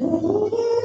Uhul!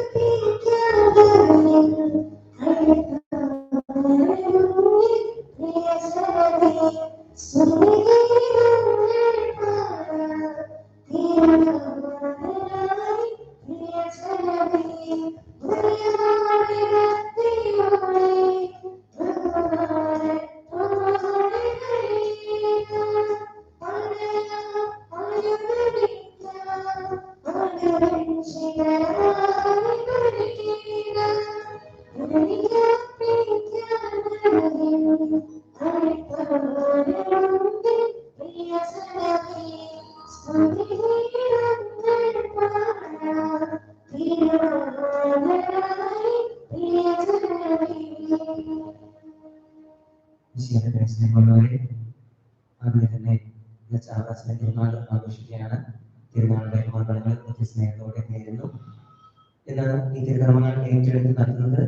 ഇന്ന് ഈ തിരുക്കർമ്മങ്ങൾ ഏറ്റെടുത്ത് നടത്തുന്നത്.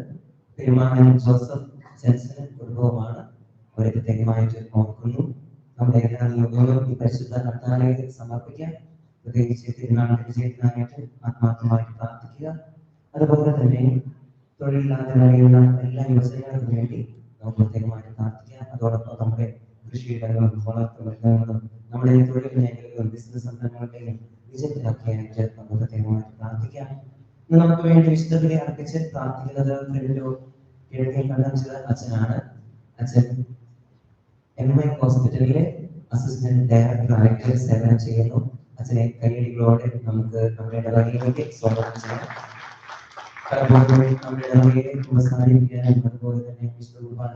പെരുമാനൻ ജോസഫ് ജെൻസൺ കുടുംബവുമാണ്. അവരെ പ്രത്യേകമായിട്ട് നോക്കുന്നു നമ്മുടെ എല്ലാ യോഗങ്ങളും ഈ പരിശുദ്ധ കർത്താലയത്തിൽ സമർപ്പിക്കാം. പ്രത്യേകിച്ച് തിരുനാളിന്റെ വിജയത്തിനായിട്ട് ആത്മാർത്ഥമായിട്ട് പ്രാർത്ഥിക്കുക. അതുപോലെ തന്നെ തൊഴിലില്ലാതെ എല്ലാ യുവജനങ്ങൾക്കും വേണ്ടി നമുക്ക് പ്രത്യേകമായിട്ട് പ്രാർത്ഥിക്കാം. അതോടൊപ്പം നമ്മുടെ കൃഷിയിടങ്ങളും വളർത്തു മൃഗങ്ങളും നമ്മുടെ തൊഴിൽ മേഖലകളും ബിസിനസ് സംരംഭങ്ങളുടെയും വിജയത്തിലൊക്കെയായിട്ട് നമുക്ക് പ്രത്യേകമായിട്ട് പ്രാർത്ഥിക്കാം. നമുക്ക് വേണ്ടി വിശുദ്ധതയെ അർപ്പിച്ച് പ്രാർത്ഥിക്കുന്നത് ഫ്രണ്ടിലോ കിഴക്കേ ചെയ്ത അച്ഛനാണ്. അച്ഛൻ എം ഐ ഹോസ്പിറ്റലിലെ അസിസ്റ്റന്റ് ഡയറക്ടർ സേവനം ചെയ്യുന്നു. അച്ഛനെ കൈയടികളോടെ നമുക്ക് നമ്മുടെ ഇടവകയിലേക്ക് സ്വാഗതം ചെയ്യാം. നമ്മുടെ ഇടവകയെ ഉപസാരിപ്പിക്കാനും അതുപോലെ തന്നെ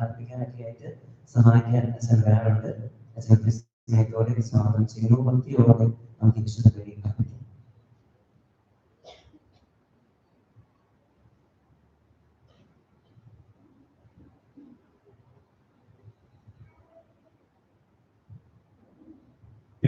അർപ്പിക്കാനൊക്കെ ആയിട്ട് സഹായിക്കാൻ അച്ഛൻ വരാറുണ്ട്. അച്ഛൻ സ്നേഹത്തോടെ സ്വാഗതം ചെയ്യുന്നു. ഭക്തിയോടെ നമുക്ക് വിശുദ്ധ ബലി അർപ്പിക്കാം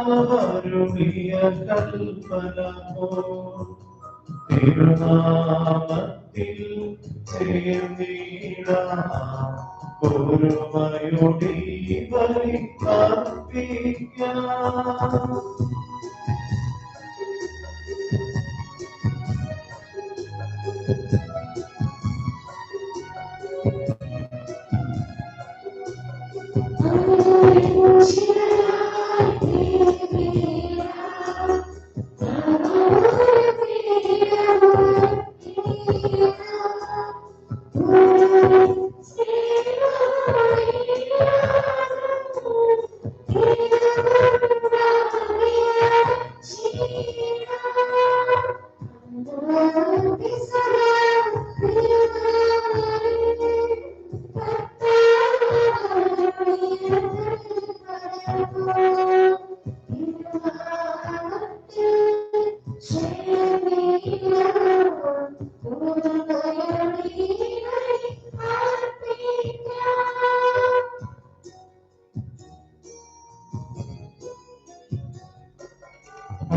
കർത്താവരുളിയ കൽപ്പന പോൽ തിരുനാമത്തിൽ ചേർന്നിടാം ഒരുമയോടി ബലിക്കർപ്പിക്കാം സർലോകത്തിൽ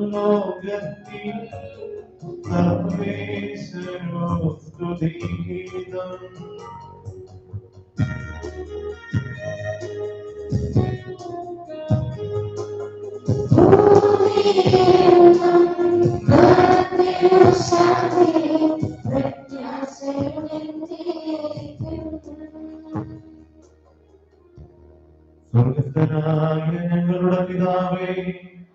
സ്വർലോകത്തിൽ സർവേശ്വരോ സ്തുതിഗീതം. സ്വർഗസ്ഥനായ ഞങ്ങളുടെ പിതാവേ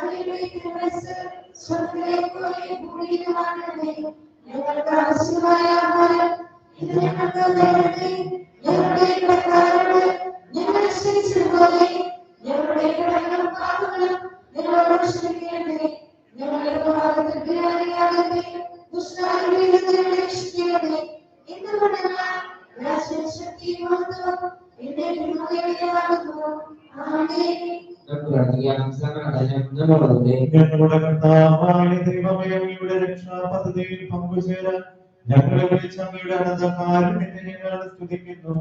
अनुग्रहित नमस् स्वर्गले को ये पूरी दुआ ने जगत का शिवाय आभार इतने प्रकार दे കർത്താവായ ദൈവമേ അങ്ങയുടെ രക്ഷാ പദ്ധതിയിൽ പങ്കുചേരാൻ ഞങ്ങളെ വിളിച്ച അങ്ങയുടെ അനന്തകാരുണ്യത്തെ ഞങ്ങൾ സ്തുതിക്കുന്നു.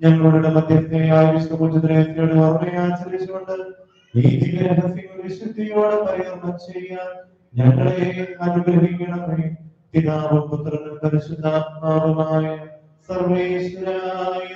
ഞങ്ങളുടെ മധ്യസ്ഥയായ വിഷ്ണുപുത്രയുടെ ഓർമ്മയെ ആചരിച്ചുകൊണ്ട് ഈ രഹസ്യങ്ങൾ വിശുദ്ധിയോടെ പരികർമ്മം ചെയ്യാൻ ഞങ്ങളെ അനുഗ്രഹിക്കണമേ. പിതാവും പുത്രനും പരിശുദ്ധാത്മാവുമായ സർവേശ്വരായ